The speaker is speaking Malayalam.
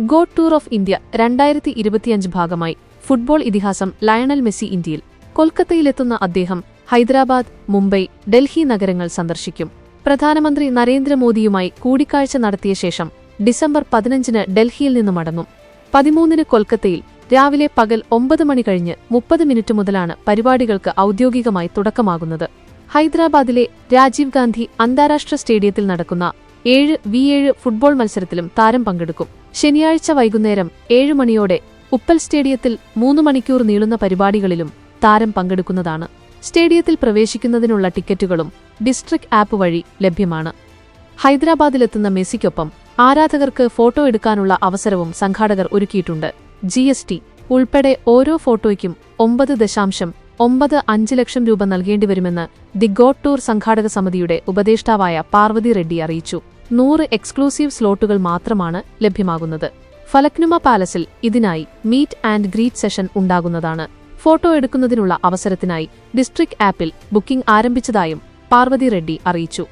ഗോ ടൂർ ഓഫ് ഇന്ത്യ രണ്ടായിരത്തി ഇരുപത്തിയഞ്ച് ഭാഗമായി. ഫുട്ബോൾ ഇതിഹാസം ലയണൽ മെസ്സി ഇന്ത്യയിൽ. കൊൽക്കത്തയിലെത്തുന്ന അദ്ദേഹം ഹൈദരാബാദ് മുംബൈ ഡൽഹി നഗരങ്ങൾ സന്ദർശിക്കും. പ്രധാനമന്ത്രി നരേന്ദ്രമോദിയുമായി കൂടിക്കാഴ്ച നടത്തിയ ശേഷം ഡിസംബർ പതിനഞ്ചിന് ഡൽഹിയിൽ നിന്ന് മടങ്ങും. പതിമൂന്നിന് കൊൽക്കത്തയിൽ രാവിലെ പകൽ ഒമ്പത് മണി കഴിഞ്ഞ് മുപ്പത് മിനിറ്റ് മുതലാണ് പരിപാടികൾക്ക് ഔദ്യോഗികമായി തുടക്കമാകുന്നത്. ഹൈദരാബാദിലെ രാജീവ് ഗാന്ധി അന്താരാഷ്ട്ര സ്റ്റേഡിയത്തിൽ നടക്കുന്ന ഏഴ് വി ഏഴ് ഫുട്ബോൾ മത്സരത്തിലും താരം പങ്കെടുക്കും. ശനിയാഴ്ച വൈകുന്നേരം ഏഴ് മണിയോടെ ഉപ്പൽ സ്റ്റേഡിയത്തിൽ മൂന്ന് മണിക്കൂർ നീളുന്ന പരിപാടികളിലും താരം പങ്കെടുക്കുന്നതാണ്. സ്റ്റേഡിയത്തിൽ പ്രവേശിക്കുന്നതിനുള്ള ടിക്കറ്റുകളും ഡിസ്ട്രിക്ട് ആപ്പ് വഴി ലഭ്യമാണ്. ഹൈദരാബാദിലെത്തുന്ന മെസ്സിക്കൊപ്പം ആരാധകർക്ക് ഫോട്ടോ എടുക്കാനുള്ള അവസരവും സംഘാടകർ ഒരുക്കിയിട്ടുണ്ട്. ജി എസ് ടി ഉൾപ്പെടെ ഓരോ ഫോട്ടോയ്ക്കും ഒമ്പത് ദശാംശം ഒമ്പത് അഞ്ച് ലക്ഷം രൂപ നൽകേണ്ടിവരുമെന്ന് ദി ഗോഡ് ടൂർ സംഘാടക സമിതിയുടെ ഉപദേഷ്ടാവായ പാർവതി റെഡ്ഡി അറിയിച്ചു. നൂറ് എക്സ്ക്ലൂസീവ് സ്ലോട്ടുകൾ മാത്രമാണ് ലഭ്യമാകുന്നത്. ഫലക്നുമ പാലസിൽ ഇതിനായി മീറ്റ് ആൻഡ് ഗ്രീറ്റ് സെഷൻ ഉണ്ടാകുന്നതാണ്. ഫോട്ടോ എടുക്കുന്നതിനുള്ള അവസരത്തിനായി ഡിസ്ട്രിക്ട് ആപ്പിൽ ബുക്കിംഗ് ആരംഭിച്ചതായും പാർവതി റെഡ്ഡി അറിയിച്ചു.